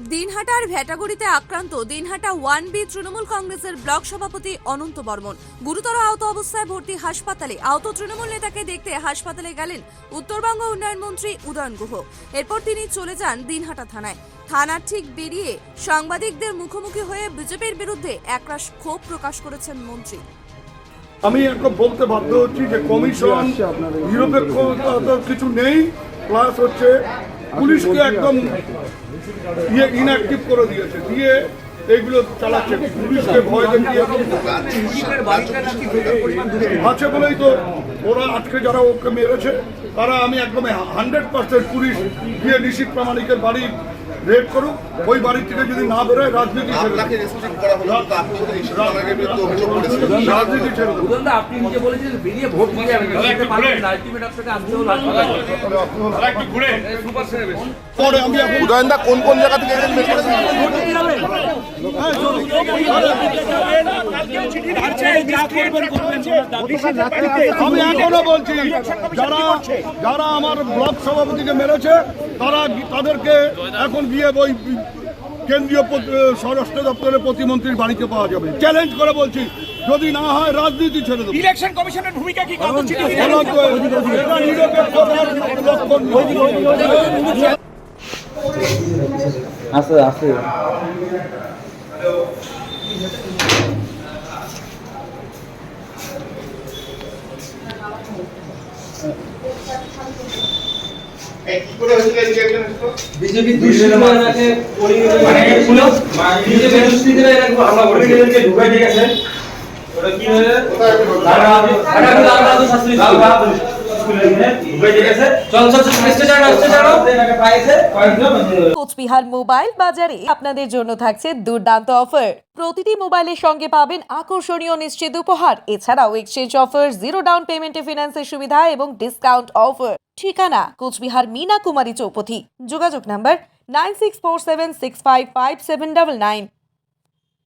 দিনহাটার ভ্যাটাগুড়িতে আক্রান্ত Dinhata one B Trinamool কংগ্রেসের block সভাপতি অনন্ত বর্মন। গুরুতর আহত অবস্থায় ভর্তি হাসপাতালে। আহত তৃণমূল নেতাকে দেখতে হাসপাতালে গেলেন উত্তরবঙ্গ উন্নয়ন মন্ত্রী উদয়ন গুহ। এরপর তিনি চলে যান দিনহাটা থানায়। থানার ঠিক বেরিয়ে সাংবাদিকদের মুখোমুখি হয়ে বিজেপির বিরুদ্ধে একরাশ ক্ষোভ প্রকাশ করেছেন মন্ত্রী। আমি এখন বলতে বাধ্য হচ্ছি যে কমিশন নিরপেক্ষতা কিছু নেই। প্লাস হচ্ছে পুলিশকে একদম ইয়ে ইনঅ্যাক্টিভ করে দিয়েছে, দিয়ে এইগুলো চালাচ্ছে। পুলিশকে ভয় দেখিয়ে আছে বলেই তো ওরা আজকে যারা ওকে মেরেছে, তারা আমি একদম হান্ড্রেড পার্সেন্ট পুলিশ দিয়ে নিশীত প্রামাণিকের বাড়ি রেড করুক ওই বাড়ির থেকে যদি না বেরোয় রাজনীতি রাজনীতি ছেড়ে আপনি নিজে বলেছেন বেরিয়ে ভোট দিয়ে পরে আমি উদয়নদা কোন কোন জায়গা থেকে আমি এখনও বলছি যারা যারা আমার ব্লক সভাপতিকে মেরেছে তারা তাদেরকে এখন গিয়ে ওই কেন্দ্রীয় স্বরাষ্ট্র দপ্তরের প্রতিমন্ত্রীর বাড়িতে পাওয়া যাবে। চ্যালেঞ্জ করে বলছি যদি না হয় রাজনীতি ছেড়ে দেবো। ইলেকশন কমিশনের ভূমিকা কি। আছে আছে বিজেপি দুষ্কৃতীদেরকে মানে হামলা করে ঢুকাই দিয়ে গেছে। ওটা কি হয়ে দাদা দাদা শাস্ত্রী স্কুলে গিয়ে ঢুকাই দিয়ে গেছে। চল চল চল স্টেশন স্টেশন কোচবিহার মোবাইল বাজারে আপনাদের জন্য থাকছে দুর্দান্ত অফার প্রতিটি মোবাইলের সঙ্গে পাবেন আকর্ষণীয় নিশ্চিত উপহার। এছাড়াও এক্সচেঞ্জ অফার জিরো ডাউন পেমেন্টে ফিনান্সের সুবিধা এবং ডিসকাউন্ট অফার ঠিকানা কোচবিহার মিনা কুমারী চৌপথি। যোগাযোগ number nine six four seven six five five seven double nine